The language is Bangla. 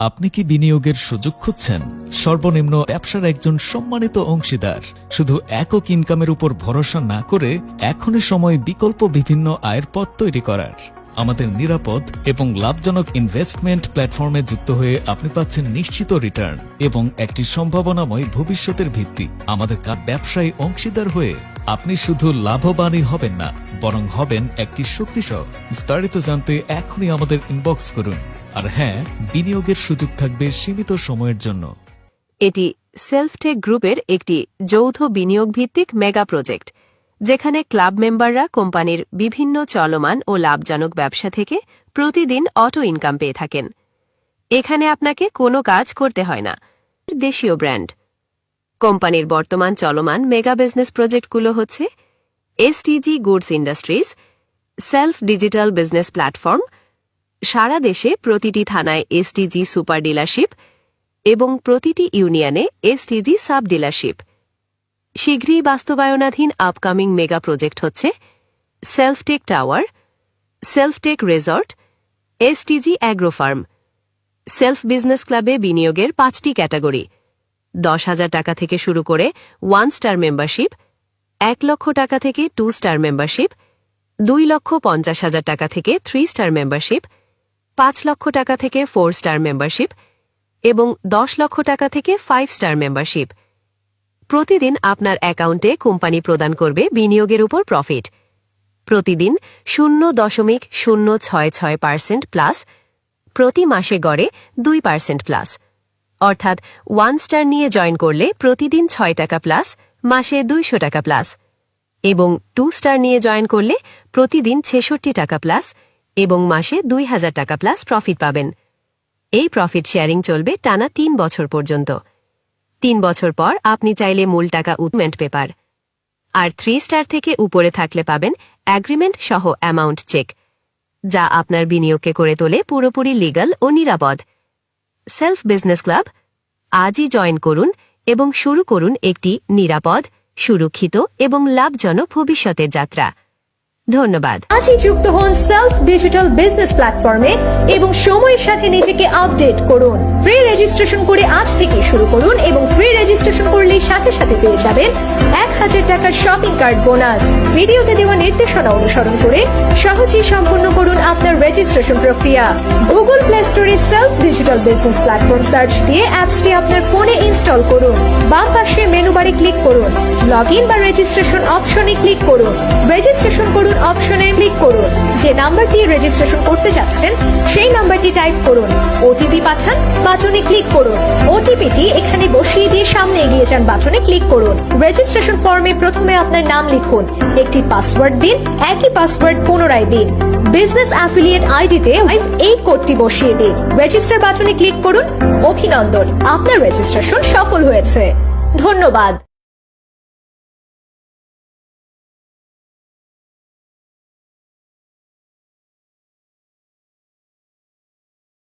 আপনি কি বিনিয়োগের সুযোগ খুঁজছেন? সর্বনিম্ন ব্যবসার একজন সম্মানিত অংশীদার। শুধু একক ইনকামের উপর ভরসা না করে এখনই সময় বিকল্প বিভিন্ন আয়ের পথ তৈরি করার। আমাদের নিরাপদ এবং লাভজনক ইনভেস্টমেন্ট প্ল্যাটফর্মে যুক্ত হয়ে আপনি পাচ্ছেন নিশ্চিত রিটার্ন এবং একটি সম্ভাবনাময় ভবিষ্যতের ভিত্তি। আমাদের ব্যবসায়ী অংশীদার হয়ে আপনি শুধু লাভবানই হবেন না, বরং হবেন একটি শক্তিশালী। বিস্তারিত জানতে এখনই আমাদের ইনবক্স করুন। আর হ্যাঁ বিনিয়োগের সুযোগ থাকবে সীমিত সময়ের জন্য। এটি সেলফটেক গ্রুপের একটি যৌথ বিনিয়োগ ভিত্তিক মেগা প্রজেক্ট, যেখানে ক্লাব মেম্বাররা কোম্পানির বিভিন্ন চলমান ও লাভজনক ব্যবসা থেকে প্রতিদিন অটো ইনকাম পেয়ে থাকেন। এখানে আপনাকে কোনো কাজ করতে হয় না। দেশীয় ব্র্যান্ড। কোম্পানির বর্তমান চলমান মেগা বিজনেস প্রজেক্টগুলো হচ্ছে STG goods industries, self digital business platform সারা দেশে প্রতিটি থানায় এসটিজি সুপার ডিলারশিপ এবং প্রতিটি ইউনিয়নে এসটিজি সাব ডিলারশিপ। শীঘ্রই বাস্তবায়নাধীন আপকামিং মেগা প্রজেক্ট হচ্ছে self tech tower, self tech resort STG agro farm. Self business ক্লাবে বিনিয়োগের পাঁচটি ক্যাটাগরি। দশ হাজার টাকা থেকে শুরু করে ওয়ান স্টার মেম্বারশিপ, এক লক্ষ টাকা থেকে টু স্টার মেম্বারশিপ, দুই লক্ষ পঞ্চাশ হাজার টাকা থেকে থ্রি স্টার মেম্বারশিপ পাঁচ লক্ষ টাকা থেকে ফোর স্টার মেম্বারশিপ এবং দশ লক্ষ টাকা থেকে ফাইভ স্টার মেম্বারশিপ। প্রতিদিন আপনার অ্যাকাউন্টে কোম্পানি প্রদান করবে বিনিয়োগের উপর প্রফিট। প্রতিদিন শূন্য দশমিক শূন্য ছয় ছয় পার্সেন্ট প্লাস, প্রতি মাসে গড়ে দুই পার্সেন্ট প্লাস। অর্থাৎ ওয়ান স্টার নিয়ে জয়েন করলে প্রতিদিন ছয় টাকা প্লাস, মাসে দুইশো টাকা প্লাস। এবং টু স্টার নিয়ে জয়েন করলে প্রতিদিন ছেষট্টি টাকা প্লাস এবং মাসে দুই হাজার টাকা প্লাস প্রফিট পাবেন। এই প্রফিট শেয়ারিং চলবে টানা তিন বছর পর্যন্ত। তিন বছর পর আপনি চাইলে মূল টাকা উটমেন্ট পেপার। আর থ্রি স্টার থেকে উপরে থাকলে পাবেন অ্যাগ্রিমেন্ট সহ অ্যামাউন্ট চেক যা আপনার বিনিয়োগকে করে তোলে পুরোপুরি লিগাল ও নিরাপদ। সেলফ বিজনেস ক্লাব আজই জয়েন করুন এবং শুরু করুন একটি নিরাপদ, সুরক্ষিত এবং লাভজনক ভবিষ্যতের যাত্রা। ধন্যবাদ। আজই যুক্ত হন সেলফ ডিজিটাল বিজনেস প্ল্যাটফর্মে এবং সময়ের সাথে নিজেকে আপডেট করুন। ফ্রি রেজিস্ট্রেশন করে আজ থেকে শুরু করুন এবং ফ্রি রেজিস্ট্রেশন করলেই সাথে সাথে পেয়ে যাবেন এক হাজার টাকার শপিং কার্ড বোনাস ভিডিওতে দেওয়া নির্দেশনা অনুসরণ করে সহজেই সম্পূর্ণ করুন আপনার রেজিস্ট্রেশন প্রক্রিয়া। গুগল প্লে স্টোরে self digital business platform search দিয়ে অ্যাপসটি আপনার ফোনে ইনস্টল করুন। বাম পাশে মেনু বারে ক্লিক করুন। লগ ইন বা রেজিস্ট্রেশন অপশনে ক্লিক করুন। রেজিস্ট্রেশন করুন অপশনে ক্লিক করুন। যে নাম্বার দিয়ে রেজিস্ট্রেশন করতে যাচ্ছেন, সেই নাম্বারটি টাইপ করুন। ওটিপি পাঠান বাটনে ক্লিক করুন। ওটিপিটি এখানে বসিয়ে দিয়ে সামনে এগিয়ে যান বাটনে ক্লিক করুন। রেজিস্ট্রেশন ফর্মে প্রথমে আপনার নাম লিখুন। একটি পাসওয়ার্ড দিন, একই পাসওয়ার্ড পুনরায় দিন। বিজনেস অ্যাফিলিয়েট আইডিতে এই কোডটি বসিয়ে দিন। রেজিস্টার বাটনে ক্লিক করুন। অভিনন্দন, আপনার রেজিস্ট্রেশন সফল হয়েছে। ধন্যবাদ।